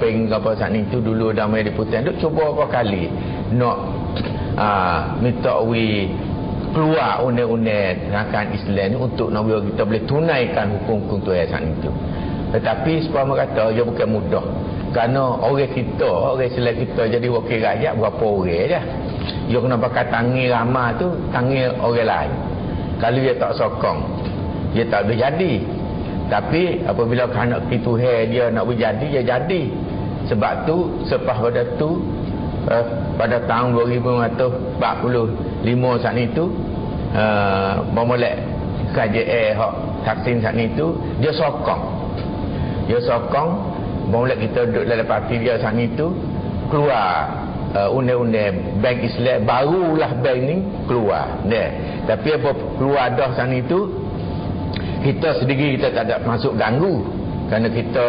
peng ke apa saat itu dulu damai di putih. Duk cuba apa kali. Nak uh, minta we keluar undang-undang rakan Islam ni untuk nak kita boleh tunaikan hukum-hukum Tuhan saat itu tetapi sepama kata dia bukan mudah. Kerana orang kita orang Islam kita jadi wakil rakyat berapa orang je. Dia kena pakai tangi ramah tu tangi orang lain. Kalau dia tak sokong dia tak boleh jadi. Tapi apabila kanak itu hai dia nak berjadi dia jadi sebab tu selepas pada tu uh, pada tahun 2545 saat itu uh, memulai KJA hak Taksin saat itu dia sokong. Dia sokong memulai kita duduk dalam parti dia saat itu keluar uh, undang-undang bank Islam barulah bank ni keluar. Dia. tapi apa keluar dah saat itu kita sendiri kita tak ada masuk ganggu. Kerana kita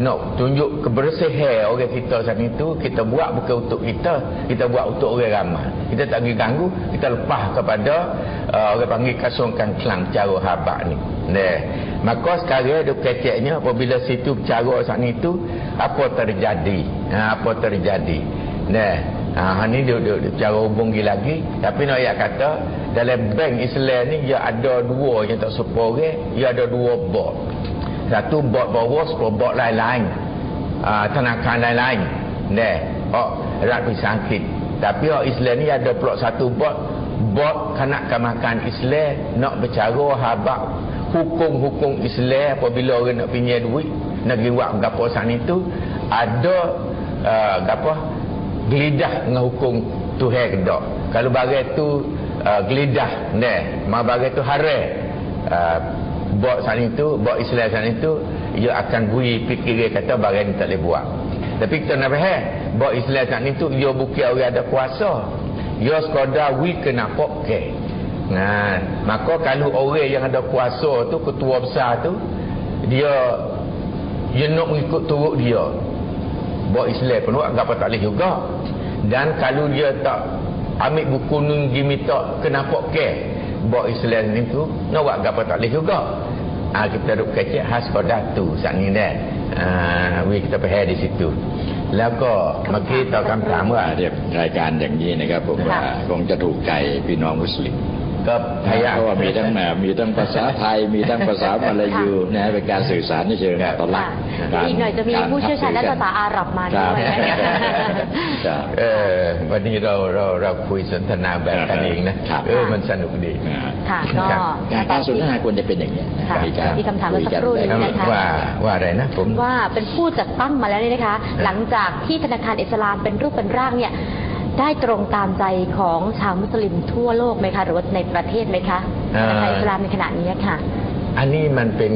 nak tunjuk kebersihan orang kita saat itu kita buat bukan untuk kita kita buat untuk orang ramai. Kita tak pergi ganggu kita lepas kepada uh, orang panggil kasungkan kelang cara habak ni. Nah, maka sekarang ada keceknya apabila situ cara saat itu apa terjadi? Ha, apa terjadi? Nah ha, ni dia, dia, dia cara hubung lagi tapi nak ayat kata dalam bank Islam ni dia ada dua yang tak sepa orang dia ada dua bot satu bot bawah sepuluh bot lain-lain. Uh, tenakan lain-lain. Nah oh rakyat sakit. Tapi orang Islam ni ada pula satu bot. Bot kanak kemakan Islam nak bercara habak. Hukum-hukum Islam apabila orang nak pinjam duit nak buat gapo sana itu ada uh, gapo gelidah dengan hukum Tuhan kedak kalau bagai tu uh, gelidah ne ma bagai tu haram. Uh, buat sana itu buat Islam sana itu ia akan bui fikir kata bagai ni tak boleh buat tapi kita nak faham buat Islam sana itu ia bukan orang ada kuasa ia sekadar we kena pokok Nah, maka kalau orang yang ada kuasa tu ketua besar tu dia dia nak mengikut turut dia. Buat Islam pun apa tak boleh juga. Dan kalau dia tak ambil buku nun dia minta kenapa ke buat Islam ni tu nak buat apa tak boleh juga. Ah ha, kita duk kecek khas pada tu saat ni dah. Ah ha, kita pergi di situ. แล้วก็เมื่อกี้ตอบคำถามว่าเรียบรายการอย่างนี้นะครับ ผมว่าคงจะถูกใจพี่น้องมุสลิม ก็พยายามเพราะว่ามีทั้งแหมมีทั้งภาษาไทย มีทั้งภาษามาลายูนะเป็นการสื่อสารในเชิงตลักค่ะอีกหน่อยจะมีผู้เชี่ยวชาญด้านภาษาอาหรับมาด้วยนะคะครับเออวันนี้เราเราเราคุยสนทนาแบบกันเองนะครับเออมันสนุกดีค่ะก็ครับการการสนทนาควรจะเป็นอย่างนี้นะค่ะมีการมีคำถามเมื่อสักครู่คุยนี้กันะคะว่าว่าอะไรนะผมว่าเป็นผู้จัดตั้งมาแล้วเนี่ยนะคะ หลังจากที่ธนาคารอิสลามเป็นรูปเป็นร่างเนี่ย ได้ตรงตามใจของชาวมุสลิมทั่วโลกไหมคะหรือว่าในประเทศไหมคะเอ่อธนาคารอิสลามในขณะนี้ค่ะ อันนี้มันเป็น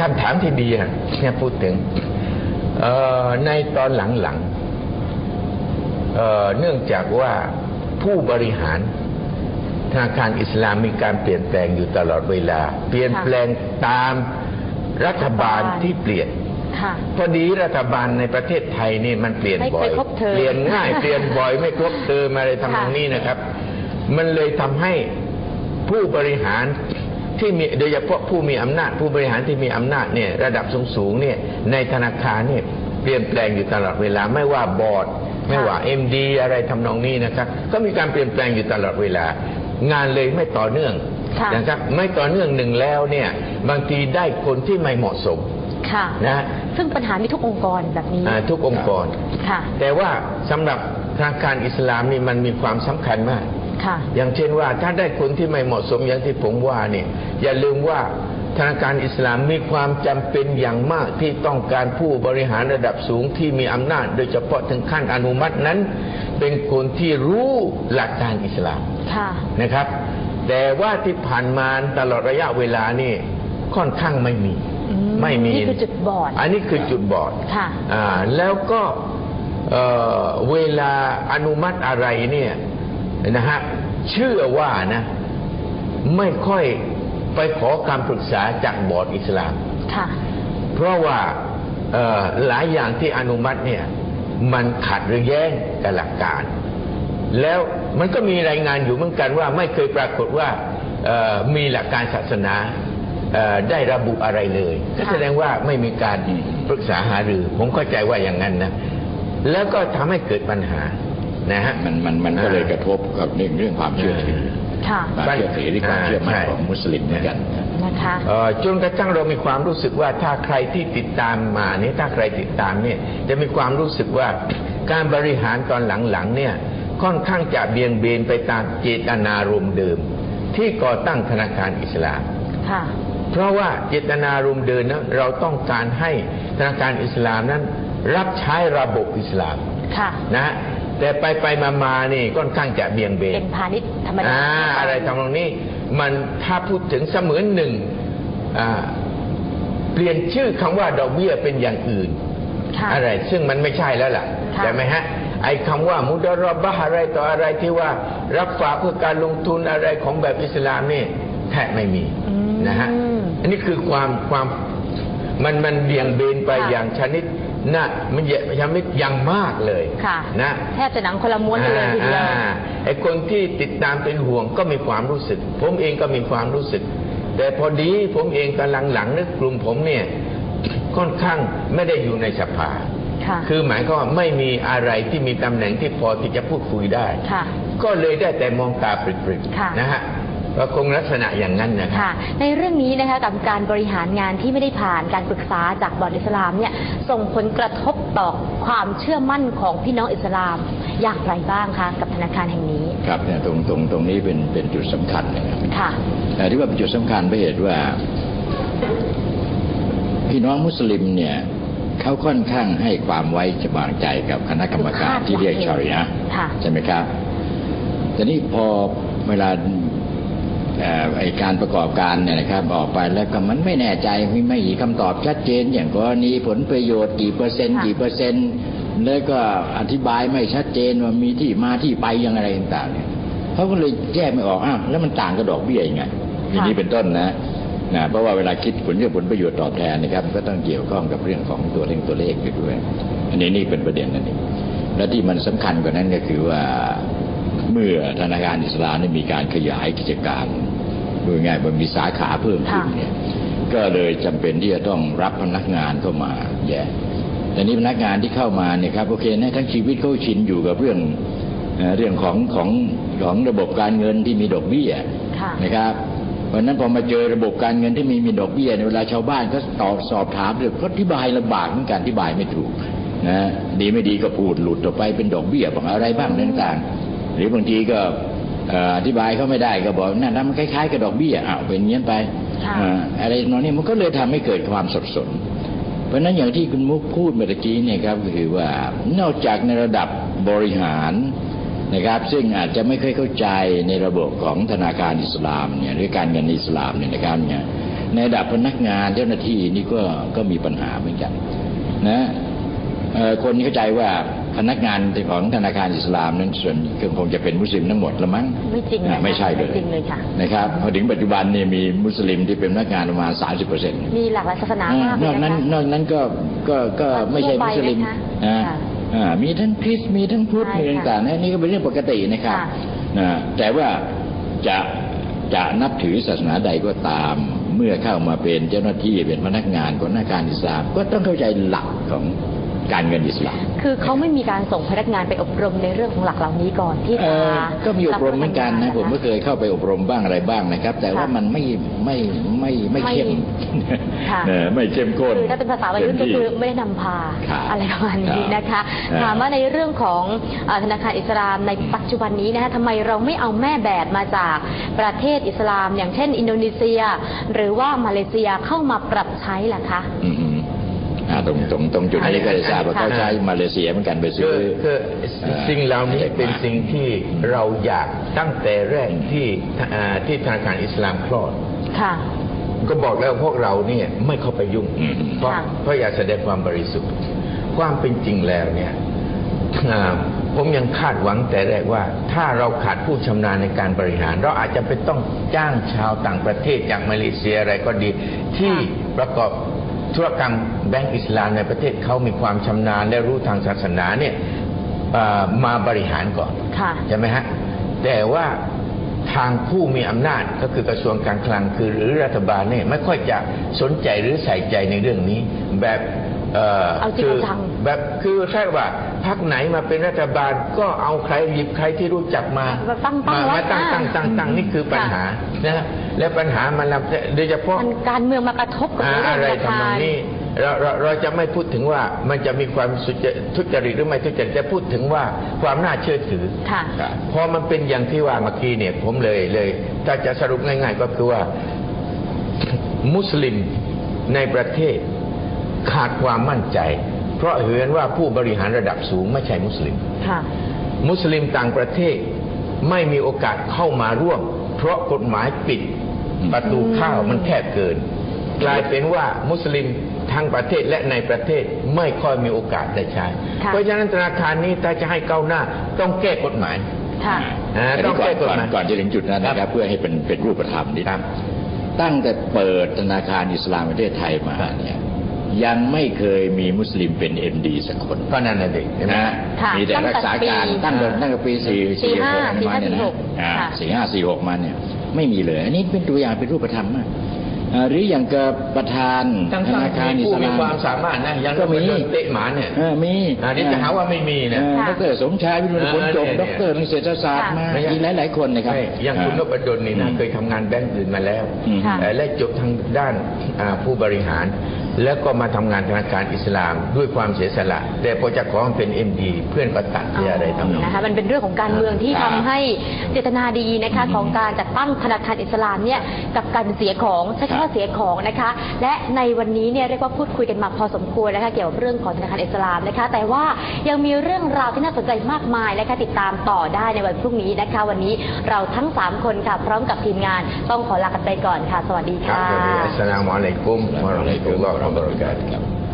คำถามที่ดีอะเนี่ยพูดถึงเอ่อในตอนหลังๆเอ่อเนื่องจากว่าผู้บริหารธนาคารอิสลามมีการเปลี่ยนแปลงอยู่ตลอดเวลา เปลี่ยนแปลงตามรัฐบาลที่เปลี่ยนค่ะ พอดีรัฐบาลในประเทศไทยนี่มันเปลี่ยนไม่บ่อยไม่ครบเทอมเปลี่ยนง่ายเปลี่ยนบ่อยไม่ครบเทอมอะไรทำนองนี้นะครับ มันเลยทำให้ผู้บริหารที่มีโดยเฉพาะผู้มีอำนาจ ผู้บริหารที่มีอำนาจเนี่ยระดับสูงๆเนี่ยในธนาคารเนี่ยเปลี่ยนแปลงอยู่ตลอดเวลาไม่ว่าบอร์ด ไม่ว่า MD อะไรทำนองนี้นะครับ ก็มีการเปลี่ยนแปลงอยู่ตลอดเวลา งานเลยไม่ต่อเนื่องค่ะนะครับไม่ต่อเนื่องหนึ่งแล้วเนี่ยบางทีได้คนที่ไม่เหมาะสม ค่ะนะ ซึ่งปัญหามีทุกองค์กรแบบนี้ อ่าทุกองค์กร ค่ะ แต่ว่าสำหรับธนาคารอิสลามนี่มันมีความสำคัญมาก ค่ะ อย่างเช่นว่าถ้าได้คนที่ไม่เหมาะสมอย่างที่ผมว่าเนี่ยอย่าลืมว่าธนาคารอิสลามมีความจำเป็นอย่างมากที่ต้องการผู้บริหารระดับสูงที่มีอำนาจ โดยเฉพาะถึงขั้นอนุมัตินั้น เป็นคนที่รู้หลักการอิสลาม ค่ะ นะครับ แต่ว่าที่ผ่านมาตลอดระยะเวลานี่ค่อนข้างไม่มีอื มไม่มีนี่คือจุดบอดอันนี้คือจุดบอดค่ะอ่าแล้วก็เอ่อเวลาอนุมัติอะไรเนี่ยนะฮะเชื่อว่านะไม่ค่อยไปขอคำปรึกษาจากบอร์ดอิสลามค่ะเพราะว่าเอ่อหลายอย่างที่อนุมัติเนี่ยมันขัดหรือแย้งกับหลักการ แล้วมันก็มีรายงานอยู่เหมือนกันว่าไม่เคยปรากฏว่าเอ่อมีหลักการศาสนาเอ่อ ได้ระบุอะไรเลยก็ค่ะแสดงว่าไม่มีการปรึกษาหารือ ผมเข้าใจว่าอย่างนั้นนะ แล้วก็ทำให้เกิดปัญหานะฮะมันมันมันก็เลยกระทบกับเรื่องเรื่องความเชื่อถือค่ะความเชื่อถือที่ความเชื่อมั่นใช่ของมุสลิมเหมือนกันนะคะเอ่อจนกระทั่งเรามีความรู้สึกว่าถ้าใครที่ติดตามมาเนี่ยถ้าใครติดตามเนี่ยจะมีความรู้สึกว่าการบริหารตอนหลังๆเนี่ยค่อนข้างจะเบี่ยงเบนไปตามเจตนารมณ์เดิม ที่ก่อตั้งธนาคารอิสลามค่ะ เพราะว่าเจตนารมณ์เดิมนะเราต้องการให้ธนาคารอิสลามนั้น รับใช้ระบบอิสลามค่ะนะฮะแต่ไปไปมามานี่ค่อนข้างจะเบี่ยงเบเป็นนพาณิชย์ธรรมดาอ่าอะไรทำตรงนี้ มันถ้าพูดถึงเสมือนหนึ่งอ่าเปลี่ยนชื่อคำว่าดอกเบี้ยเป็นอย่างอื่นค่ะอะไรซึ่งมันไม่ใช่แล้วล่ะค่ะใช่ไหมฮะไอ้คำว่ามุดารอบะฮ์อะไรต่ออะไรที่ว่ารับฝากเพื่อการลงทุนอะไรของแบบอิสลามนี่แทบไม่มีอืม นะฮะอันนี้คือความความมันมันเบี่ยงเบนไปค่ะ อย่างชนิดน่ะมันเยชนิดอย่างมากเลยค่ะนะแทบจะหนังคนละม้วนกันเลยทีเดียวอ่าไอ้คนที่ติดตามเป็นห่วงก็มีความรู้สึก ผมเองก็มีความรู้สึก แต่พอดีผมเองกำลังหลังนึกกลุ่มผมเนี่ยค่อนข้างไม่ได้อยู่ในสภา ค่ะ คือหมายก็ไม่มีอะไรที่มีตำแหน่งที่พอที่จะพูดคุยได้ ค่ะ ก็เลยได้แต่มองตาปริบค่ะ ๆนะฮะ ก็คงลักษณะอย่างนั้นนะครับ ค่ะ ในเรื่องนี้นะคะกับการบริหารงานที่ไม่ได้ผ่านการปรึกษาจากบอร์ดอิสลามเนี่ยส่งผลกระทบต่อความเชื่อมั่นของพี่น้องอิสลามอย่างไรบ้างคะกับธนาคารแห่งนี้ ครับเนี่ยตรงตรงตรงนี้เป็นเป็นจุดสำคัญนะครับค่ะแต่ที่ว่าเป็นจุดสำคัญเพราะเหตุว่า พี่น้องมุสลิมเนี่ยเขาค่อนข้างให้ความไว้วางใจกับคณะกรรมการที่เรียกชาริยะห์ค่ะใช่ไหมครับแต่นี่พอเวลาเอ่อ ไอการประกอบการเนี่ยนะครับออกไปแล้วก็มันไม่แน่ใจไม่ไม่มีคำตอบชัดเจน อย่างกรณีผลประโยชน์กี่เปอร์เซ็นต์ค่ะกี่เปอร์เซ็นต์แล้วก็อธิบายไม่ชัดเจนว่ามีที่มาที่ไปอย่างไรต่างๆเนี่ยเขาก็เลยแยกไม่ออกอ้าวแล้วมันต่างกับดอกเบี้ยยังไงอย่างนี้เป็นต้นนะนะเพราะว่าเวลาคิดผลเรื่องผลประโยชน์ตอบแทนนะครับ ก็ต้องเกี่ยวข้องกับเรื่องของตัวเลขตัวเลขอยู่ด้วย อันนี้นี่เป็นประเด็นนั่นเองและที่มันสำคัญกว่านั้นก็คือว่าเมื่อธนาคารอิสลามได้มีการขยายกิจการ ดูง่ายๆมันมีสาขาเพิ่มขึ้นค่ะเนี่ยก็เลยจำเป็นที่จะต้องรับพนักงานเข้ามาแย่แต่นี้พนักงานที่เข้ามาเนี่ยครับโอเคนะทั้งชีวิตเขาชินอยู่กับเรื่องเอ่อเรื่องของของของระบบการเงินที่มีดอกเบี้ยค่ะนะครับเพราะฉะนั้นพอมาเจอระบบการเงินที่มีมีดอกเบี้ยในยเวลาชาวบ้านก็ตอบสอบถามเรื่องก็อธิบายลำบากเหมือนกันอธิบายไม่ถูกนะดีไม่ดีก็พูดหลุดออกไปเป็นดอกเบี้ยบางอะไรบ้างต่างๆ หรือบางทีก็เอ่ออธิบายเขาไม่ได้ก็บอกนั่นนะมันคล้ายๆกับดอกเบี้ยอ้าวเป็นอย่างนี้ไปค่ะอ่าอะไรนองนี้มันก็เลยทำให้เกิดความสับสน เพราะฉะนั้นอย่างที่คุณมุกพูดเมื่อกี้เนี่ยครับก็คือว่านอกจากในระดับบริหารนะครับซึ่งอาจจะไม่ค่อยเข้าใจในระบบของธนาคารอิสลามเนี่ยหรือการเงินอิสลามเนี่ยนะครับเนี่ยในระดับพนักงานเจ้าหน้าที่นี่ก็ก็มีปัญหาเหมือนกันนะเอ่อคนเข้าใจว่า พนักงานของธนาคารอิสลามนั้นส่วนคงจะเป็นมุสลิมทั้งหมดละมั้งไม่จริงนะคะอ่าไม่ใช่เลยไม่จริงเลยค่ะนะครับพอถึงปัจจุบันเนี่ยมีมุสลิมที่เป็นพนักงานประมาณ30เปอร์เซ็นต์มีหลากหลายศาสนามากนเลอยกนะนั้นคะนอกนั้นก็ก็ก็ไม่ใช่ทั่วไปมุสลิมนะคะนะค่ะอ่ามีทั้งคริสต์มีทั้งพุทธใช่มีค่ะต่างๆนะนี่ก็เป็นเรื่องปกตินะครับค่ะนะแต่ว่าจะจะนับถือศาสนาใดก็ตาม เมื่อเข้ามาเป็นเจ้าหน้าที่เป็นพนักงานของธนาคารอิสลาม ก็ต้องเข้าใจหลักของ การเงินอิสลามคือเขาไม่มีการส่งพนักงานไปอบรมในเรื่องของหลักเหล่านี้ก่อนที่เอ่จะอก็มีอบรมเหมือนกันนะรับผมก็เคยเข้าไปอบรมบ้างอะไรบ้างนะครับ แต่ว่าค่ะมันไม่ไม่ไม่ไม่เข้มค่ะเออไม่เข้มข้นคือถ้าเป็นภาษาวัยรุ่นก็เต็มที่คือไม่ได้นำพาครับอะไรประมาณนี้นะคะครับถามว่าในเรื่องของเอ่อธนาคารอิสลามในปัจจุบันนี้นะคะทำไมเราไม่เอาแม่แบบมาจากประเทศอิสลาม อย่างเช่น อินโดนีเซีย หรือว่ามาเลเซียเข้ามาปรับใช้ล่ะคะ อืมอืมอ่าตรงตรงตรงจุดนี้ก็ได้ทราบว่าค่ะเขาใช้มาเลเซียเหมือนกันไปคืซื้ออคือเอ่อสิ่งเหล่านี้เป็นมาสิ่งที่เราอยากตั้งแต่แรกที่อ่าที่ธนาคารอิสลามคลอดค่ะก็บอกแล้วพวกเราเนี่ยไม่เข้าไปยุ่งอืมเพราะค่ะเพราะอยากแสดงความบริสุทธิ์ ความเป็นจริงแล้วเนี่ยอ่าผมยังคาดหวังแต่แรกว่า ถ้าเราขาดผู้ชำนาญในการบริหาร เราอาจจะไปต้องจ้างชาวต่างประเทศจากมาเลเซียอะไรก็ดี ที่ประกอบ ธุรกรรมแบงก์อิสลามในประเทศเขามีความชำนาญและรู้ทางศาสนาเนี่ยอ่ามาบริหารก่อนค่ะใช่ไหมฮะแต่ว่าทางผู้มีอำนาจก็คือกระทรวงการคลังคือหรือรัฐบาลเนี่ยไม่ค่อยจะสนใจหรือใส่ใจในเรื่องนี้ แบบ เอ่อเอาจริงคืเอาจังแบบคือใช่ว่าพรรคไหนมาเป็นรัฐบาลก็เอาใครหยิบใครที่รู้จักมามาตั้งตั้งมาไว้มาตั้งอ่าตั้งตั้งตั้งนี่คือปัญหานะและปัญหามันนำโดยเฉพาะมันการเมืองมากระทบกับอ่าเรื่องอะไรราทำนคาองนี้เราเราเราจะไม่พูดถึงว่ามันจะมีความสุจทุจริตหรือไม่ทุจริตจะพูดถึงว่าความน่าเชื่อถือค่ะครับพอมันเป็นอย่างที่ว่าเมื่อกี้เนี่ยผมเลยเลยถ้าจะสรุปง่าย ๆ ก็คือว่า มุสลิมในประเทศ ขาดความมั่นใจ เพราะเห็นว่าผู้บริหารระดับสูงไม่ใช่มุสลิมค่ะมุสลิมต่างประเทศไม่มีโอกาสเข้ามาร่วม เพราะกฎหมายปิดประตูเข้ามันแคบเกิน กลายเป็นว่ามุสลิมทั้งประเทศและในประเทศไม่ค่อยมีโอกาสได้ใช้ค่ะเพราะฉะนั้นธนาคารนี้ถ้าจะให้ก้าวหน้าต้องแก้กฎหมายค่ะอ่าแต่ต้องก่อแก้นกฎก่อนหมายก่อนจะถึงจุดนั้นนะคครัรับบเพื่อให้เป็นเป็นรูปธรรมนิดครับตั้งแต่เปิดธนาคารอิสลามประเทศไทยมาเนี่ย ยังไม่เคยมีมุสลิมเป็นเอ็มดีสักคนก็นั่นน่ะเด็กใช่ไหมนะค่ะมีแต่ตั้งแต่รักษาการปีตั้งแต่ตั้งแต่ปีสี่สี่ห้าหกมาเนี่ยสี่ห้าสี่นะหกอ่าค่ะสี่ห้าสี่หกมาเนี่ย ไม่มีเลย อันนี้เป็นตัวอย่างเป็นรูปธรรมมากอ่าหรืออย่างกับประธานทั้งธนาคารๆมีอิผู้สมีลามความสามารถนะยังก็มีโดนเตะหมาเนี่ยเออมีอันนี้จะหาว่าไม่มีนะเออค่ะดรสมชายวิรุณผลจบเออเนี่ยด็อกเตอร์ทางเศรษฐศาสตร์ค่ะมาไม่ใช่มีหลายๆคนนะครับใช่อย่างคุณนอ่าพดลนี่นะอืมเคยทำงานแบงก์อื่นมาแล้วอืมค่ะเอ่อและจบทางด้านอ่าผู้บริหาร แล้วก็มาทำงานธนาคารอิสลามด้วยความเสียสละ แต่พอจะขอมาเป็นเอ็มดีเพื่อนก็ตัดเสียอะไรทำนองนะคะนี้มันเป็นเรื่องของการเมืองที่ครัทำบให้เจตนาดีนะคะของการจัดตั้งธนาคารอิสลามเนี่ยกับการเสียของใช้คำว่าเสียของนะคะ และในวันนี้เนี่ยเรียกว่าพูดคุยกันมาพอสมควรนะคะเกี่ยวกับเรื่องของธนาคารอิสลามนะคะ แต่ว่ายังมีเรื่องราวที่น่าสนใจมากมายนะคะติดตามต่อได้ในวันพรุ่งนี้นะคะ วันนี้เราทั้งสามคนค่ะพร้อมกับทีมงานต้องขอลากันไปก่อนค่ะ สวัสดีครับค่ะสวัสดีอัสสลามุอะลัยกุมวะเราะห์มะตุลลอฮ์วะ